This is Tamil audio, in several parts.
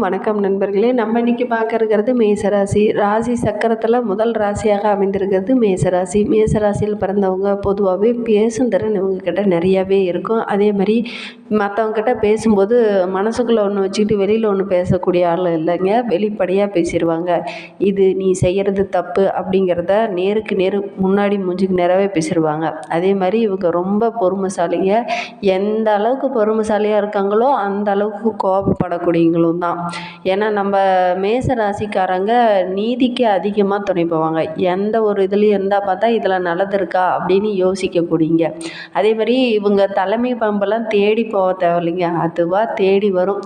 வணக்கம் நண்பர்களே. நம்ம இன்றைக்கி பார்க்கறது இருக்கிறது மேசராசி. ராசி சக்கரத்தில் முதல் ராசியாக அமைந்திருக்கிறது மேசராசி. மேசராசியில் பிறந்தவங்க பொதுவாகவே பேசும் திறன் இவங்கக்கிட்ட நிறையாவே இருக்கும். அதே மாதிரி மற்றவங்கக்கிட்ட பேசும்போது மனசுக்குள்ளே ஒன்று வச்சுக்கிட்டு வெளியில் ஒன்று பேசக்கூடிய ஆள் இல்லைங்க. வெளிப்படையாக பேசிடுவாங்க இது நீ செய்கிறது தப்பு அப்படிங்கிறத நேருக்கு நேரு முன்னாடி மூஞ்சுக்கு நேராகவே பேசிடுவாங்க அதே மாதிரி இவங்க ரொம்ப பொறுமைசாலிங்க. எந்த அளவுக்கு பொறுமைசாலியாக இருக்காங்களோ அந்த அளவுக்கு கோபப்படக்கூடியவங்களும் தான். ஏன்னா நம்ம மேச ராசிக்காரங்க நீதிக்கு அதிகமாக துணை போவாங்க. எந்த ஒரு இதுலேயும் இருந்தால் பார்த்தா இதில் நல்லது இருக்கா அப்படின்னு யோசிக்கக்கூடியங்க. அதே மாதிரி இவங்க தலைமை பம்பெல்லாம் தேடி போக தேவையில்லைங்க. அதுவாக தேடி வரும்.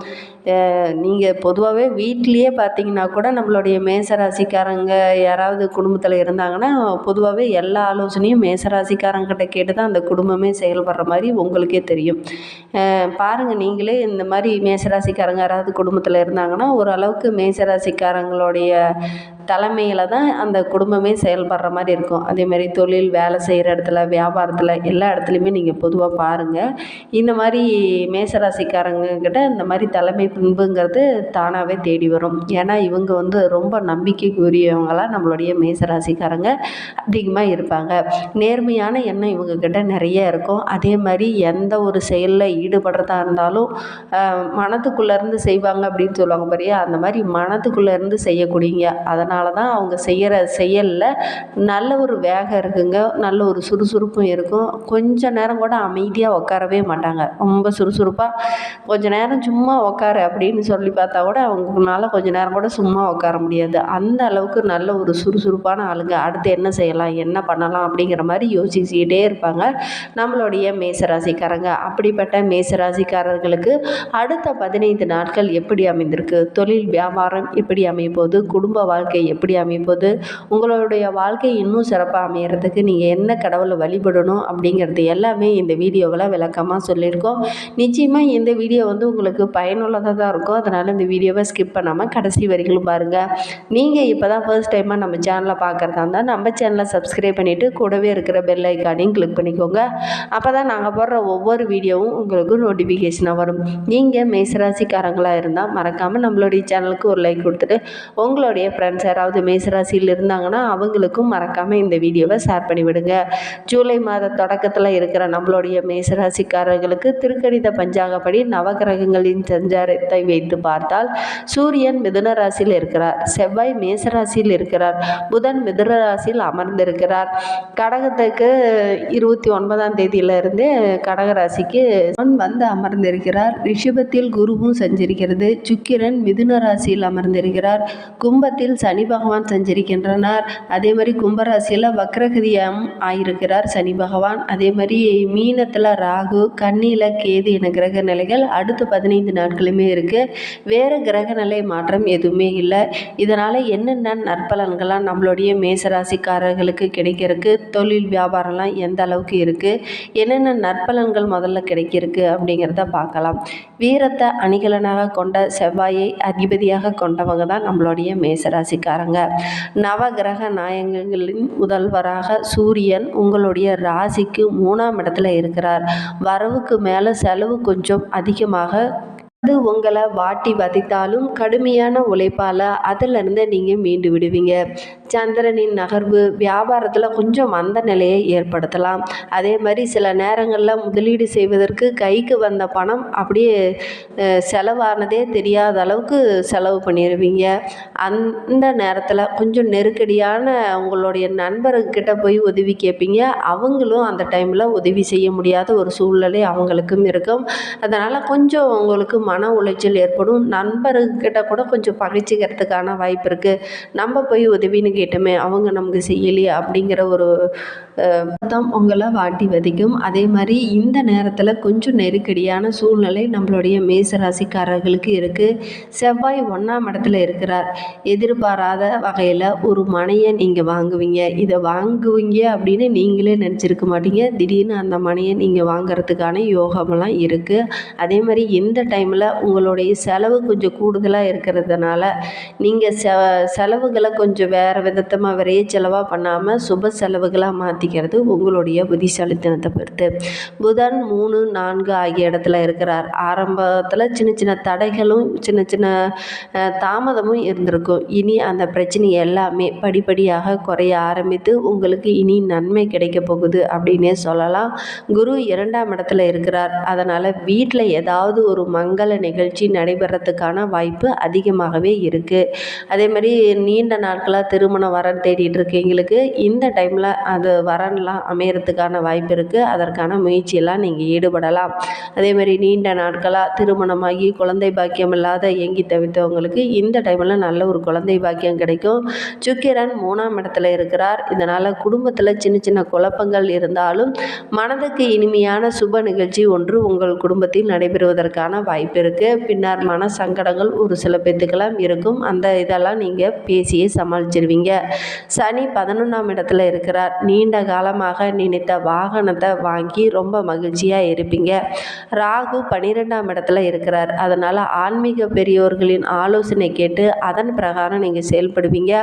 நீங்கள் பொதுவாகவே வீட்லேயே பார்த்தீங்கன்னா கூட நம்மளுடைய மேசராசிக்காரங்க யாராவது குடும்பத்தில் இருந்தாங்கன்னா பொதுவாகவே எல்லா ஆலோசனையும் மேசராசிக்காரங்கிட்ட கேட்டு தான் அந்த குடும்பமே செயல்படுற மாதிரி உங்களுக்கே தெரியும். பாருங்கள் நீங்களே இந்த மாதிரி மேசராசிக்காரங்க யாராவது குடும்பத்தில் இருந்தாங்கன்னா ஓரளவுக்கு மேசராசிக்காரங்களுடைய தலைமையில் தான் அந்த குடும்பமே செயல்படுற மாதிரி இருக்கும். அதேமாதிரி தொழில் வேலை செய்கிற இடத்துல வியாபாரத்தில் எல்லா இடத்துலையுமே நீங்கள் பொதுவாக பாருங்கள் இந்த மாதிரி மேசராசிக்காரங்கக்கிட்ட இந்த மாதிரி தலைமை பண்புங்கிறது தானாகவே தேடி வரும். ஏன்னா இவங்க வந்து ரொம்ப நம்பிக்கைக்குரியவங்களாக நம்மளுடைய மேசராசிக்காரங்க அதிகமாக இருப்பாங்க. நேர்மையான எண்ணம் இவங்கக்கிட்ட நிறைய இருக்கும். அதே மாதிரி எந்த ஒரு செயலில் ஈடுபடுறதா இருந்தாலும் மனதுக்குள்ளேருந்து செய்வாங்க அப்படின்னு சொல்லுவாங்க பாரியா. அந்த மாதிரி மனதுக்குள்ளேருந்து செய்யக்கூடியங்க. அதனால் அதனால தான் அவங்க செய்கிற செயலில் நல்ல ஒரு வேகம் இருக்குங்க. நல்ல ஒரு சுறுசுறுப்பும் இருக்கும். கொஞ்ச நேரம் கூட அமைதியாக உட்காரவே மாட்டாங்க. ரொம்ப சுறுசுறுப்பாக கொஞ்ச நேரம் சும்மா உட்காரு அப்படின்னு சொல்லி பார்த்தா கூட அவங்களால கொஞ்ச நேரம் கூட சும்மா உட்கார முடியாது. அந்த அளவுக்கு நல்ல ஒரு சுறுசுறுப்பான ஆளுங்க. அடுத்து என்ன செய்யலாம் என்ன பண்ணலாம் அப்படிங்கிற மாதிரி யோசிச்சுக்கிட்டே இருப்பாங்க நம்மளுடைய மேசராசிக்காரங்க. அப்படிப்பட்ட மேசராசிக்காரர்களுக்கு அடுத்த பதினைந்து நாட்கள் எப்படி அமைந்திருக்கு? தொழில் வியாபாரம் எப்படி அமையப்போகுது குடும்ப வாழ்க்கை எப்படி அமைப்போது உங்களுடைய வாழ்க்கை இன்னும் சிறப்பாக அமையறதுக்கு நீங்கள் என்ன கடவுளை வழிபடணும் அப்படிங்கிறது எல்லாமே இந்த வீடியோவில் விளக்கமாக சொல்லியிருக்கோம். நிச்சயமாக இந்த வீடியோ வந்து உங்களுக்கு பயனுள்ளதாக தான் இருக்கும். அதனால் இந்த வீடியோவை ஸ்கிப் பண்ணாமல் கடைசி வரைக்கும் பாருங்கள் நீங்கள் இப்போ தான் ஃபர்ஸ்ட் டைமாக நம்ம சேனலை பார்க்குறதா இருந்தால் நம்ம சேனலை சப்ஸ்கிரைப் பண்ணிவிட்டு கூடவே இருக்கிற பெல் ஐக்கானையும் கிளிக் பண்ணிக்கோங்க. அப்போ தான் நாங்கள் போடுற ஒவ்வொரு வீடியோவும் உங்களுக்கு நோட்டிஃபிகேஷனாக வரும். நீங்கள் மேசராசிக்காரங்களாக இருந்தால் மறக்காமல் நம்மளுடைய சேனலுக்கு ஒரு லைக் கொடுத்துட்டு உங்களுடைய ஃப்ரெண்ட்ஸ் யாராவது மேசராசியில் இருந்தாங்கன்னா அவங்களுக்கும் மறக்காமல் இந்த வீடியோவை ஷேர் பண்ணிவிடுங்க. ஜூலை மாத தொடக்கத்தில் இருக்கிற நம்மளுடைய மேசராசிக்காரர்களுக்கு திருக்கணித பஞ்சாங்கப்படி நவகிரகங்களின் சஞ்சாரத்தை வைத்து பார்த்தால் சூரியன் மிதுன ராசியில் இருக்கிறார். செவ்வாய் மேசராசியில் இருக்கிறார். புதன் மிதுன ராசியில் அமர்ந்திருக்கிறார். கடகத்துக்கு இருபத்தி ஒன்பதாம் தேதியிலிருந்து கடகராசிக்கு வந்து அமர்ந்திருக்கிறார். ரிஷபத்தில் குருவும் சஞ்சரிக்கிறது. சுக்கிரன் மிதுன ராசியில் அமர்ந்திருக்கிறார். கும்பத்தில் சனி பகவான் சஞ்சரிக்கின்றனர் அதே மாதிரி கும்பராசியில் வக்ரகதியம் ஆயிருக்கிறார் சனி பகவான். அதே மாதிரி மீனத்தில் ராகு கண்ணியில் கேது என கிரக நிலைகள் அடுத்த பதினைந்து நாட்களுமே இருக்குது வேறு கிரக நிலை மாற்றம் எதுவுமே இல்லை. இதனால் என்னென்ன நற்பலன்கள்லாம் நம்மளுடைய மேசராசிக்காரர்களுக்கு கிடைக்கிறதுக்கு தொழில் வியாபாரம்லாம் எந்த அளவுக்கு இருக்குது என்னென்ன நற்பலன்கள் முதல்ல கிடைக்கிறதுக்கு அப்படிங்கிறத பார்க்கலாம். வீரத்தை அணிகலனாக கொண்ட செவ்வாயை அதிபதியாக கொண்டவங்க தான் நம்மளுடைய பாருங்க. நவகிரக நாயகங்களின் முதல்வராக சூரியன் உங்களுடைய ராசிக்கு மூணாம் இடத்துல இருக்கிறார். வரவுக்கு மேலே செலவு கொஞ்சம் அதிகமாக. அது உங்களை வாட்டி வதைத்தாலும் கடுமையான உழைப்பால் அதிலிருந்து நீங்கள் மீண்டு விடுவீங்க. சந்திரனின் நகர்வு வியாபாரத்தில் கொஞ்சம் மந்த நிலையை ஏற்படுத்தலாம். அதே மாதிரி சில நேரங்களில் முதலீடு செய்வதற்கு கைக்கு வந்த பணம் அப்படியே செலவானதே தெரியாத அளவுக்கு செலவு பண்ணிடுவீங்க அந்த நேரத்தில் கொஞ்சம் நெருக்கடியான உங்களுடைய நண்பர்கிட்ட போய் உதவி கேட்பீங்க அவங்களும் அந்த டைமில் உதவி செய்ய முடியாத ஒரு சூழ்நிலை அவங்களுக்கும் இருக்கும். அதனால் கொஞ்சம் உங்களுக்கு மன உளைச்சல் ஏற்படும். நண்பர்கிட்ட கூட கொஞ்சம் பகைச்சிக்கிறதுக்கான வாய்ப்பு இருக்குது நம்ம போய் உதவின்னு கேட்டோமே அவங்க நமக்கு செய்யலையே அப்படிங்கிற ஒரு தான் உங்களை வாட்டி வதைக்கும். அதே மாதிரி இந்த நேரத்தில் கொஞ்சம் நெருக்கடியான சூழ்நிலை நம்மளுடைய மேசராசிக்காரர்களுக்கு இருக்குது செவ்வாய் ஒன்றாம் இடத்துல இருக்கிறார். எதிர்பாராத வகையில் ஒரு மனையை நீங்கள் வாங்குவீங்க. இதை வாங்குவீங்க அப்படின்னு நீங்களே நினச்சிருக்க மாட்டீங்க. திடீர்னு அந்த மனையை நீங்கள் வாங்குறதுக்கான யோகமெல்லாம் இருக்குது அதே மாதிரி இந்த டைமில் உங்களுடைய செலவு கொஞ்சம் கூடுதலாக இருக்கிறதுனால நீங்கள் செ செலவுகளை கொஞ்சம் வேறு விதத்தமாக விரைய செலவாக பண்ணாமல் சுப செலவுகளாக மாற்றிக்கிறது உங்களுடைய புத்திசாலித்தனத்தை பொறுத்து. புதன் மூணு நான்கு ஆகிய இடத்துல இருக்கிறார். ஆரம்பத்தில் சின்ன சின்ன தடைகளும் சின்ன சின்ன தாமதமும் இருந்திருக்கும். இனி அந்த பிரச்சனை எல்லாமே படிப்படியாக குறைய ஆரம்பித்து உங்களுக்கு இனி நன்மை கிடைக்க போகுது அப்படின்னே சொல்லலாம். குரு இரண்டாம் இடத்துல இருக்கிறார். அதனால் வீட்டில் ஏதாவது ஒரு மங்கள நிகழ்ச்சி நடைபெறத்துக்கான வாய்ப்பு அதிகமாகவே இருக்குது அதே மாதிரி நீண்ட நாட்களாக திருமணம் வரன் தேடிட்டு இருக்கீங்களுக்கு இந்த டைமில் அது வரன்லாம் அமையறதுக்கான வாய்ப்பு இருக்குது அதற்கான முயற்சியெல்லாம் நீங்கள் ஈடுபடலாம். அதே மாதிரி நீண்ட நாட்களாக திருமணமாகி குழந்தை பாக்கியம் இல்லாத ஏங்கி தவித்தவங்களுக்கு இந்த டைமில் நல்ல ஒரு குழந்தை பாக்கியம் கிடைக்கும். சுக்கிரன் மூணாம் இடத்துல இருக்கிறார். இதனால் குடும்பத்தில் சின்ன சின்ன குழப்பங்கள் இருந்தாலும் மனதுக்கு இனிமையான சுப நிகழ்ச்சி ஒன்று உங்கள் குடும்பத்தில் நடைபெறுவதற்கான வாய்ப்பு இருக்குது பின்னர் மன சங்கடங்கள் ஒரு சில பேத்துக்கெல்லாம் இருக்கும். அந்த இதெல்லாம் நீங்கள் பேசியே சமாளிச்சிருவீங்க. சனி பதினொன்றாம் இடத்துல இருக்கிறார். நீண்ட காலமாக நினைத்த வாகனத்தை வாங்கி ரொம்ப மகிழ்ச்சியாக இருப்பீங்க. ராகு பன்னிரெண்டாம் இடத்துல இருக்கிறார். அதனால் ஆன்மீக பெரியோர்களின் ஆலோசனை கேட்டு அதன் பிரகாரம் நீங்கள் செயல்படுவீங்க.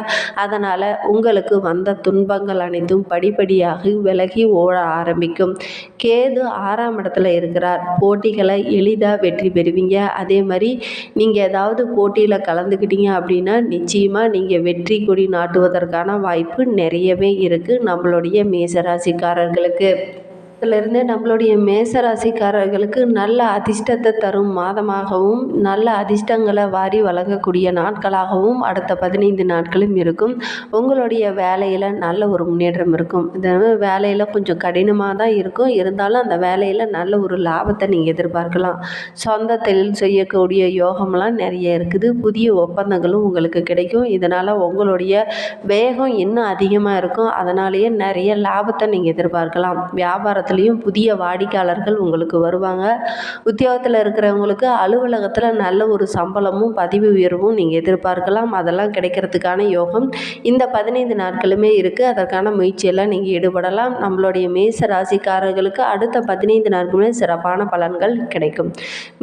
அதனால் உங்களுக்கு வந்த துன்பங்கள் அனைத்தும் படிப்படியாக விலகி ஓட ஆரம்பிக்கும். கேது ஆறாம் இடத்துல இருக்கிறார். போட்டிகளை எளிதாக வெற்றி பெறுவீங்க. அதே மாதிரி நீங்கள் ஏதாவது போட்டியில் கலந்துக்கிட்டீங்க அப்படின்னா நிச்சயமாக நீங்கள் வெற்றி கொடி நாட்டுவதற்கான வாய்ப்பு நிறையவே இருக்குது நம்மளுடைய மேசராசிக்காரர்களுக்கு. இதிலிருந்து நம்மளுடைய மேசராசிக்காரர்களுக்கு நல்ல அதிர்ஷ்டத்தை தரும் மாதமாகவும் நல்ல அதிர்ஷ்டங்களை வாரி வழங்கக்கூடிய நாட்களாகவும் அடுத்த பதினைந்து நாட்களும் இருக்கும். உங்களுடைய வேலையில் நல்ல ஒரு முன்னேற்றம் இருக்கும். இந்த வேலையில் கொஞ்சம் கடினமாக தான் இருக்கும். இருந்தாலும் அந்த வேலையில் நல்ல ஒரு லாபத்தை நீங்கள் எதிர்பார்க்கலாம். சொந்த தொழில் செய்யக்கூடிய யோகம்லாம் நிறைய இருக்குது. புதிய ஒப்பந்தங்களும் உங்களுக்கு கிடைக்கும். இதனால் உங்களுடைய வேகம் இன்னும் அதிகமாக இருக்கும். அதனாலேயே நிறைய லாபத்தை நீங்கள் எதிர்பார்க்கலாம். வியாபாரத்துலேயும் புதிய வாடிக்கையாளர்கள் உங்களுக்கு வருவாங்க. உத்தியோகத்தில் இருக்கிறவங்களுக்கு அலுவலகத்தில் நல்ல ஒரு சம்பளமும் பதவி உயர்வும் நீங்கள் எதிர்பார்க்கலாம். அதெல்லாம் கிடைக்கிறதுக்கான யோகம் இந்த பதினைந்து நாட்களுமே இருக்குது அதற்கான முயற்சியெல்லாம் நீங்கள் ஈடுபடலாம். நம்மளுடைய மேச ராசிக்காரர்களுக்கு அடுத்த பதினைந்து நாட்களுமே சிறப்பான பலன்கள் கிடைக்கும்.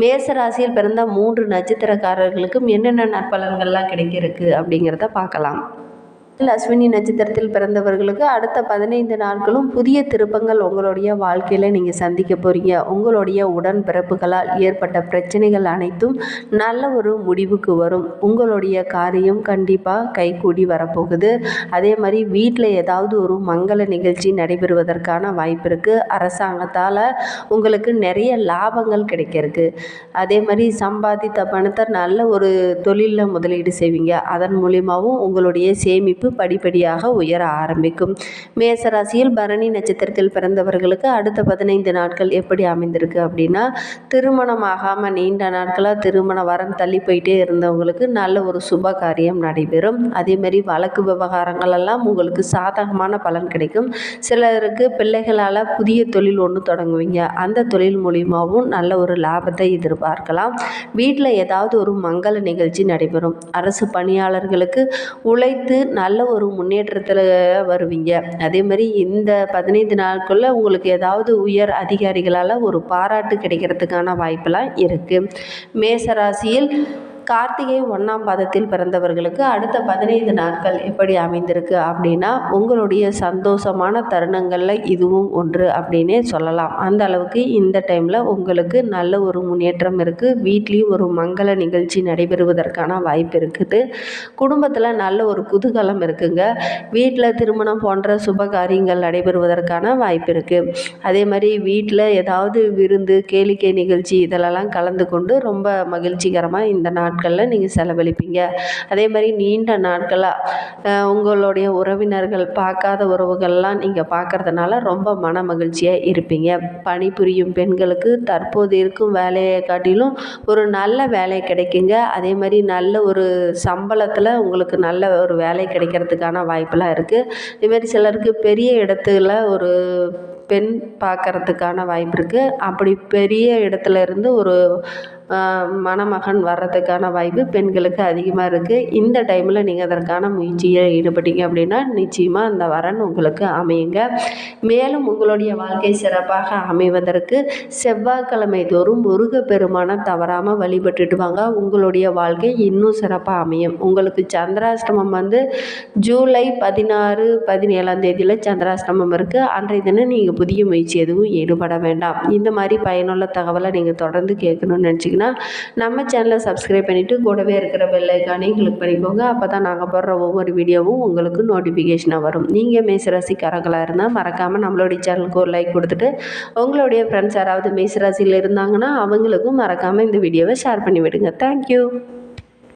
மேச ராசியில் பிறந்த மூன்று நட்சத்திரக்காரர்களுக்கும் என்னென்ன நற்பலன்கள்லாம் கிடைக்கிறதுக்கு அப்படிங்கிறத பார்க்கலாம். அஸ்வினி நட்சத்திரத்தில் பிறந்தவர்களுக்கு அடுத்த பதினைந்து நாட்களும் புதிய திருப்பங்கள் உங்களுடைய வாழ்க்கையில் நீங்கள் சந்திக்க போகிறீங்க உங்களுடைய உடன்பிறப்புகளால் ஏற்பட்ட பிரச்சனைகள் அனைத்தும் நல்ல ஒரு முடிவுக்கு வரும். உங்களுடைய காரியம் கண்டிப்பாக கைகூடி வரப்போகுது. அதே மாதிரி வீட்டில் ஏதாவது ஒரு மங்கள நிகழ்ச்சி நடைபெறுவதற்கான வாய்ப்பு இருக்குது அரசாங்கத்தால் உங்களுக்கு நிறைய லாபங்கள் கிடைக்கிறதுக்கு. அதே மாதிரி சம்பாதித்த பணத்தை நல்ல ஒரு தொழிலில் முதலீடு செய்வீங்க. அதன் மூலியமாகவும் உங்களுடைய சேமிப்பு படிப்படியாக உயர ஆரம்பிக்கும். மேசராசியில் பரணி நட்சத்திரத்தில் பிறந்தவர்களுக்கு அடுத்த பதினைந்து நாட்கள் எப்படி அமைந்திருக்கு அப்படின்னா திருமணம் ஆகாமல் நீண்ட நாட்களாக திருமண வரன் தள்ளி போயிட்டே இருந்தவங்களுக்கு நல்ல ஒரு சுப காரியம் நடைபெறும். அதேமாரி வழக்கு விவகாரங்கள் எல்லாம் உங்களுக்கு சாதகமான பலன் கிடைக்கும். சிலருக்கு பிள்ளைகளால் புதிய தொழில் ஒன்று தொடங்குவீங்க. அந்த தொழில் மூலியமாகவும் நல்ல ஒரு லாபத்தை எதிர்பார்க்கலாம். வீட்டில் ஏதாவது ஒரு மங்கள நிகழ்ச்சி நடைபெறும். அரசு பணியாளர்களுக்கு உழைத்து நல்ல ஒரு முன்னேற்றத்தில் வருவீங்க. அதே மாதிரி இந்த பதினைந்து நாட்களில் உங்களுக்கு ஏதாவது உயர் அதிகாரிகளால் ஒரு பாராட்டு கிடைக்கிறதுக்கான வாய்ப்பெல்லாம் இருக்குது மேசராசியில் கார்த்திகை ஒன்றாம் பாதத்தில் பிறந்தவர்களுக்கு அடுத்த பதினைந்து நாட்கள் எப்படி அமைந்திருக்கு அப்படின்னா உங்களுடைய சந்தோஷமான தருணங்களில் இதுவும் ஒன்று அப்படின்னே சொல்லலாம். அந்த அளவுக்கு இந்த டைமில் உங்களுக்கு நல்ல ஒரு முன்னேற்றம் இருக்குது வீட்லேயும் ஒரு மங்கள நிகழ்ச்சி நடைபெறுவதற்கான வாய்ப்பு இருக்குது. குடும்பத்தில் நல்ல ஒரு குதூகலம் இருக்குங்க. வீட்டில் திருமணம் போன்ற சுப காரியங்கள் நடைபெறுவதற்கான வாய்ப்பு இருக்குது அதே மாதிரி வீட்டில் ஏதாவது விருந்து கேளிக்கை நிகழ்ச்சி இதிலெல்லாம் கலந்து கொண்டு ரொம்ப மகிழ்ச்சிகரமாக இந்த நாட்களில் நீங்கள் செலவழிப்பீங்க. அதே மாதிரி நீண்ட நாட்களாக உங்களுடைய உறவினர்கள் பார்க்காத உறவுகள்லாம் நீங்கள் பார்க்கறதுனால ரொம்ப மன மகிழ்ச்சியாக இருப்பீங்க. பணிபுரியும் பெண்களுக்கு தற்போது இருக்கும் வேலையை காட்டிலும் ஒரு நல்ல வேலை கிடைக்குங்க. அதே மாதிரி நல்ல ஒரு சம்பளத்தில் உங்களுக்கு நல்ல ஒரு வேலை கிடைக்கிறதுக்கான வாய்ப்பெலாம் இருக்குது இதுமாரி சிலருக்கு பெரிய இடத்துல ஒரு பெண் பார்க்கறதுக்கான வாய்ப்பு இருக்குது அப்படி பெரிய இடத்துல இருந்து ஒரு மணமகன் வர்றதுக்கான வாய்ப்பு பெண்களுக்கு அதிகமாக இருக்குது இந்த டைமில் நீங்கள் அதற்கான முயற்சியில் ஈடுபட்டீங்க அப்படின்னா நிச்சயமாக அந்த வரன் உங்களுக்கு அமையுங்க. மேலும் உங்களுடைய வாழ்க்கை சிறப்பாக அமைவதற்கு செவ்வாய்க்கிழமை தோறும் முருக பெருமானம் தவறாமல் வழிபட்டுட்டு வாங்க. உங்களுடைய வாழ்க்கை இன்னும் சிறப்பாக அமையும். உங்களுக்கு சந்திராஷ்டமம் வந்து ஜூலை பதினாறு பதினேழாம் தேதியில் சந்திராஷ்டமம் இருக்குது அன்றைய தினம் நீங்கள் புதிய முயற்சி எதுவும் ஈடுபட வேண்டாம். இந்த மாதிரி பயனுள்ள தகவலை நீங்கள் தொடர்ந்து கேட்கணும்னு நினச்சிங்கன்னா நம்ம சேனலை சப்ஸ்கிரைப் பண்ணிவிட்டு கூடவே இருக்கிற பெல் கிளிக் பண்ணிக்கோங்க. அப்போ தான் நாங்கள் போடுற ஒவ்வொரு வீடியோவும் உங்களுக்கு நோட்டிஃபிகேஷனாக வரும். நீங்கள் மேசராசிக்காரங்களாக இருந்தால் மறக்காமல் நம்மளுடைய சேனலுக்கு ஒரு லைக் கொடுத்துட்டு உங்களுடைய ஃப்ரெண்ட்ஸ் யாராவது மேசராசியில் இருந்தாங்கன்னா அவங்களுக்கும் மறக்காமல் இந்த வீடியோவை ஷேர் பண்ணி விடுங்க தேங்க்யூ